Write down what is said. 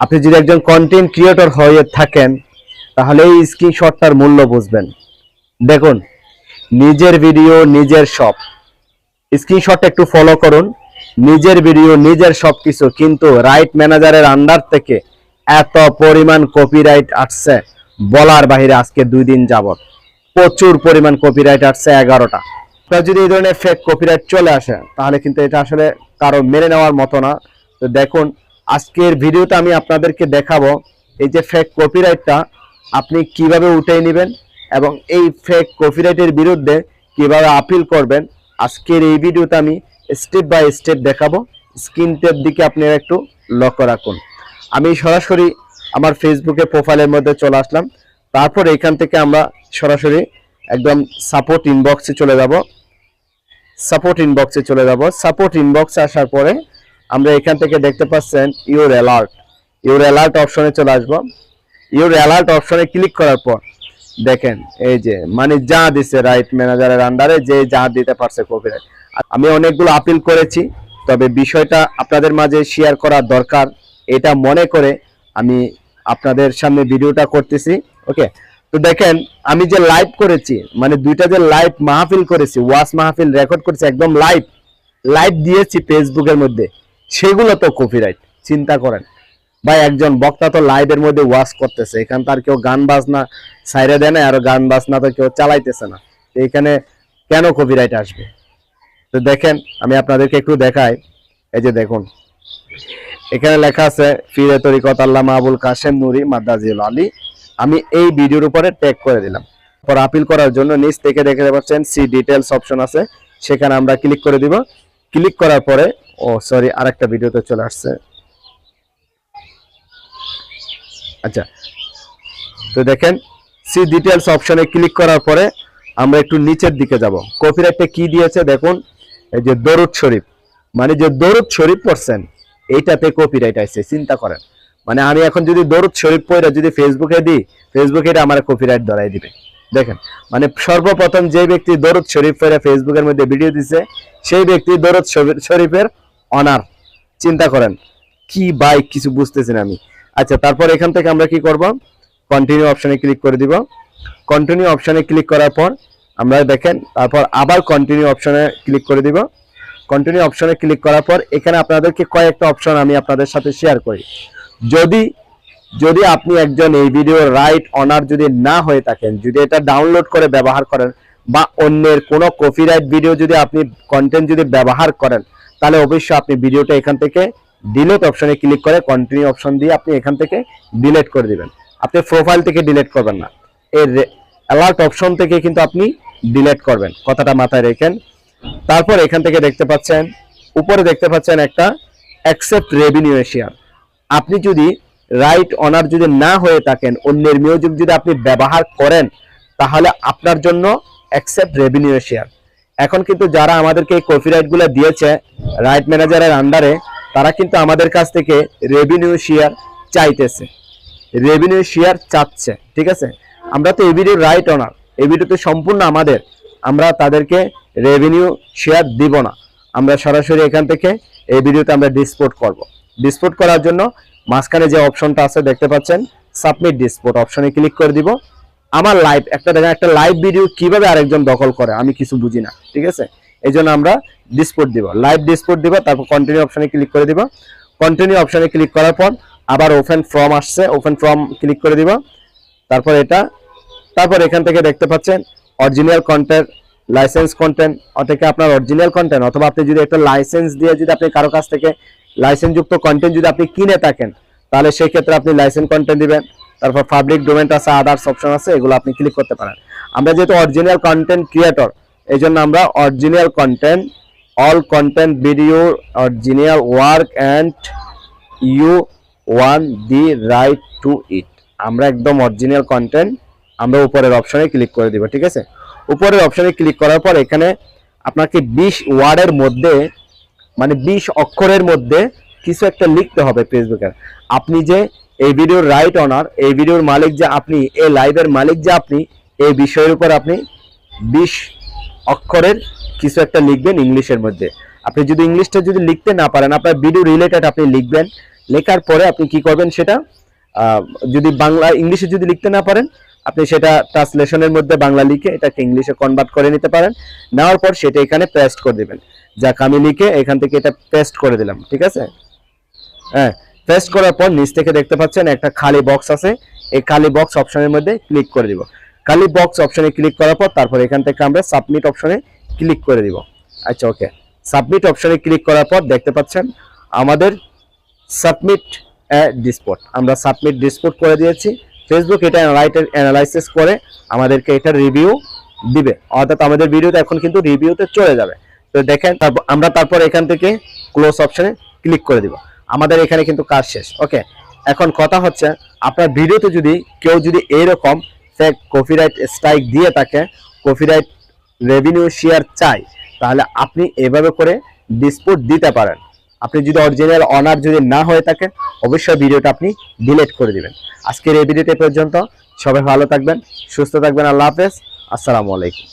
আপনি যদি একজন কন্টেন্ট ক্রিয়েটর হয়ে থাকেন, তাহলে এই স্ক্রিনশটটার মূল্য বুঝবেন। দেখুন, নিজের ভিডিও নিজের সব স্ক্রিনশটটা একটু ফলো করুন। নিজের ভিডিও নিজের সব কিছু কিন্তু রাইট ম্যানেজারের আন্ডার থেকে এত পরিমাণ কপিরাইট আসছে, বলার বাহিরে আজকে দুই দিন যাবত প্রচুর পরিমাণ কপিরাইট আসছে এগারোটা। আপনার যদি এই ধরনের ফেক কপিরাইট চলে আসে, তাহলে কিন্তু এটা আসলে কারও মেনে নেওয়ার মতো না। তো দেখুন আজকের ভিডিওতে আমি আপনাদেরকে দেখাবো এই যে ফেক কপিরাইটটা আপনি কীভাবে উঠে নেবেন এবং এই ফেক কপিরাইটের বিরুদ্ধে কীভাবে আপিল করবেন। আজকের এই ভিডিওতে আমি স্টেপ বাই স্টেপ দেখাবো। স্ক্রিন স্ক্রিনটের দিকে আপনারা একটু লক্ষ্য রাখুন। আমি সরাসরি আমার ফেসবুকে প্রোফাইলের মধ্যে চলে আসলাম। তারপর এখান থেকে আমরা সরাসরি একদম সাপোর্ট ইনবক্সে চলে যাব। সাপোর্ট ইনবক্সে চলে যাব। সাপোর্ট ইনবক্সে আসার পরে আমরা এখান থেকে দেখতে পাচ্ছেন ইউর অ্যালার্ট ইউর অ্যালার্ট অপশনে চলে আসব। ইউর অ্যালার্ট অপশনে ক্লিক করার পর দেখেন, এই যে মানে যা দিছে রাইট ম্যানেজারের আন্ডারে যে যা দিতে পারছে কপিরাইট আমি অনেকগুলো আপিল করেছি, তবে বিষয়টা আপনাদের মাঝে শেয়ার করা দরকার। এটা মনে করে আমি আপনাদের সামনে ভিডিওটা করতেছি ওকে তো দেখেন, আমি যে লাইভ করেছি মানে দুইটা যে লাইভ মাহফিল করেছি ওয়াস মাহফিল রেকর্ড করেছি, একদম লাইভ লাইভ দিয়েছি ফেসবুকের মধ্যে। সেগুলো তো কপিরাইট চিন্তা করেন। বা একজন বক্তা তো লাইভের মধ্যে ওয়াশ করতেছে, এখান তার কেউ গান বাজনা সাইরে দেয় না আর গান বাজনা তো কেউ চালাইতেছে না। তো এখানে কেন কপিরাইট আসবে? তো দেখেন, আমি আপনাদেরকে একটু দেখাই, এই যে দেখুন। এখানে লেখা আছে, ফিরে তরিকত আল্লামা আবুল কাশেম নুরি মাদ্দাজিউল আলী। আমি এই ভিডিওর উপরে ট্যাগ করে দিলাম। পর আপিল করার জন্য নিচ থেকে দেখতে পাচ্ছেন সি ডিটেলস অপশন আছে। সেখানে আমরা ক্লিক করে দিব। ক্লিক করার পরে ও সরি আরেকটা ভিডিওতে চলে আসছে। আচ্ছা তো দেখেন সি ডিটেলস অপশনে ক্লিক করার পরে আমরা একটু নিচের দিকে যাব। কপিরাইটটা কি দিয়েছে দেখুন, এই যে দরুদ শরীফ। মানে যে দরুদ শরীফ পড়ছেন, এইটাতে কপিরাইট আছে চিন্তা করেন। মানে আমি এখন যদি দরুদ শরীফ পড়ে, যদি ফেসবুকে দিই ফেসবুকে এটা আমার কপিরাইট ধরাই দিবে। দেখেন মানে সর্বপ্রথম যে ব্যক্তি দরুদ শরীফ পড়ে ফেসবুকের মধ্যে ভিডিও দিছে, সেই ব্যক্তি দরুদ শরীফ- শরীফের অনার, চিন্তা করেন, কি বাইক কিছু বুঝতেছি না আমি। আচ্ছা তারপর এখান থেকে আমরা কি করব? কন্টিনিউ অপশনে ক্লিক করে দিব। কন্টিনিউ অপশনে ক্লিক করার পর আমরা দেখেন, তারপর আবার কন্টিনিউ অপশনে ক্লিক করে দিব। কন্টিনিউ অপশনে ক্লিক করার পর এখানে আপনাদেরকে কয়েকটা অপশন আমি আপনাদের সাথে শেয়ার করি। যদি যদি আপনি একজন এই ভিডিও রাইট অনার যদি না হয়ে থাকেন, যদি এটা ডাউনলোড করে ব্যবহার করেন বা অন্যের কোনো কপিরাইট ভিডিও যদি আপনি কন্টেন্ট যদি ব্যবহার করেন তাহলে অবশ্যই আপনি ভিডিওটা এখান থেকে ডিলেট অপশনে ক্লিক করে কন্টিনিউ অপশন দিয়ে আপনি এখান থেকে ডিলেট করে দিবেন। আপনি প্রোফাইল থেকে ডিলেট করবেন না। এর অ্যালার্ট অপশন থেকে কিন্তু আপনি ডিলেট করবেন। কথাটা মাথায় রেখেন। তারপর এখান থেকে দেখতে পাচ্ছেন, উপরে দেখতে পাচ্ছেন একটা অ্যাকসেপ্ট রেভিনিউ এশিয়ার আপনি যদি রাইট অনার যদি না হয়ে থাকেন, অন্যের মিউজিক যদি আপনি ব্যবহার করেন, তাহলে আপনার জন্য অ্যাকসেপ্ট রেভিনিউ শেয়ার এখন কিন্তু যারা আমাদেরকে এই কপিরাইটগুলো দিয়েছে রাইট ম্যানেজারের আন্ডারে তারা কিন্তু আমাদের কাছ থেকে রেভিনিউ শেয়ার চাইতেছে। রেভিনিউ শেয়ার চাচ্ছে, ঠিক আছে? আমরা তো ভিডিওর রাইট অনার ভিডিওতে সম্পূর্ণ আমাদের। আমরা তাদেরকে রেভিনিউ শেয়ার দিব না। আমরা সরাসরি এখান থেকে এই ভিডিওতে আমরা ডিসপোর্ট করব। ডিসপোর্ট করার জন্য মাঝখানে যে অপশনটা আছে, দেখতে পাচ্ছেন সাবমিট ডিসপোর্ট অপশনে ক্লিক করে দিব। আমার লাইভ একটা দেখেন, একটা লাইভ ভিডিও কীভাবে আরেকজন দখল করে, আমি কিছু বুঝি না, ঠিক আছে? এই জন্য আমরা ডিসপোর্ট দিব। লাইভ ডিসপোর্ট দিব, তারপর কন্টিনিউ অপশনে ক্লিক করে দিব। কন্টিনিউ অপশনে ক্লিক করার পর আবার ওপেন ফর্ম আসছে ওপেন ফর্ম ক্লিক করে দিব। তারপর এটা, তারপর এখান থেকে দেখতে পাচ্ছেন অরিজিনাল কন্টেন্ট লাইসেন্স কন্টেন্ট অথবা আপনার অরিজিনাল কন্টেন্ট অথবা আপনি যদি একটা লাইসেন্স দিয়ে যদি আপনি কারও কাছ থেকে লাইসেন্সযুক্ত কন্টেন্ট যদি আপনি কিনে থাকেন, তাহলে সেই ক্ষেত্রে আপনি লাইসেন্স কন্টেন্ট দিবেন। তারপর পাবলিক ডোমেন্ট আছে আদার্স অপশন আছে, এগুলো আপনি ক্লিক করতে পারেন। আমরা যেহেতু অরিজিনাল কন্টেন্ট ক্রিয়েটর এই জন্য আমরা original content all content video original work and you own the right to it আমরা একদম অরিজিনাল কন্টেন্ট আমরা উপরের অপশনে ক্লিক করে দিব, ঠিক আছে? উপরের অপশনে ক্লিক করার পর এখানে আপনাকে বিশ ওয়ার্ডের মধ্যে মানে বিশ অক্ষরের মধ্যে কিছু একটা লিখতে হবে ফেসবুকের আপনি যে এই ভিডিওর রাইট অনার এই ভিডিওর মালিক যে আপনি, এই লাইভের মালিক যে আপনি, এই বিষয়ের উপর আপনি বিশ অক্ষরের কিছু একটা লিখবেন ইংলিশের মধ্যে। আপনি যদি ইংলিশটা যদি লিখতে না পারেন, আপনার ভিডিও রিলেটেড আপনি লিখবেন, লেখার পরে আপনি কি করবেন সেটা যদি বাংলা, ইংলিশে যদি লিখতে না পারেন, আপনি সেটা ট্রান্সলেশনের মধ্যে বাংলা লিখে এটাকে ইংলিশে কনভার্ট করে নিতে পারেন। নেওয়ার পর সেটা এখানে পেস্ট করে দেবেন। যাক, আমি লিখে এখান থেকে এটা পেস্ট করে দিলাম, ঠিক আছে? হ্যাঁ। পেস্ট করার পর নিচ থেকে দেখতে পাচ্ছেন একটা খালি বক্স আছে। এই খালি বক্স অপশনের মধ্যে ক্লিক করে দিব। খালি বক্স অপশনে ক্লিক করার পর তারপর এখান থেকে আমরা সাবমিট অপশনে ক্লিক করে দিব। আচ্ছা ওকে সাবমিট অপশনে ক্লিক করার পর দেখতে পাচ্ছেন আমাদের সাবমিট ডিসপোর্ট আমরা সাবমিট ডিসপোর্ট করে দিয়েছি। ফেসবুক এটা অ্যানালাইসিস করে আমাদেরকে এটা রিভিউ দিবে। অর্থাৎ আমাদের ভিডিওতে এখন কিন্তু রিভিউতে চলে যাবে। তো দেখেন, তারপর আমরা তারপর এখান থেকে ক্লোজ অপশনে ক্লিক করে দিব। আমাদের এখানে কিন্তু কাজ শেষ। ওকে এখন কথা হচ্ছে, আপনার ভিডিওতে যদি কেউ যদি এইরকম ফেক কপিরাইট স্ট্রাইক দিয়ে থাকে কপিরাইট রেভিনিউ শেয়ার চাই তাহলে আপনি এভাবে করে ডিসপুট দিতে পারেন। আপনি যদি অরিজিনাল অনার যদি না হয়ে থাকে, অবশ্যই ভিডিওটা আপনি ডিলিট করে দিবেন। আজকের এই ভিডিওটা পর্যন্ত। সবাই ভালো থাকবেন, সুস্থ থাকবেন, আল্লাহ হাফেজ। আসসালামু আলাইকুম।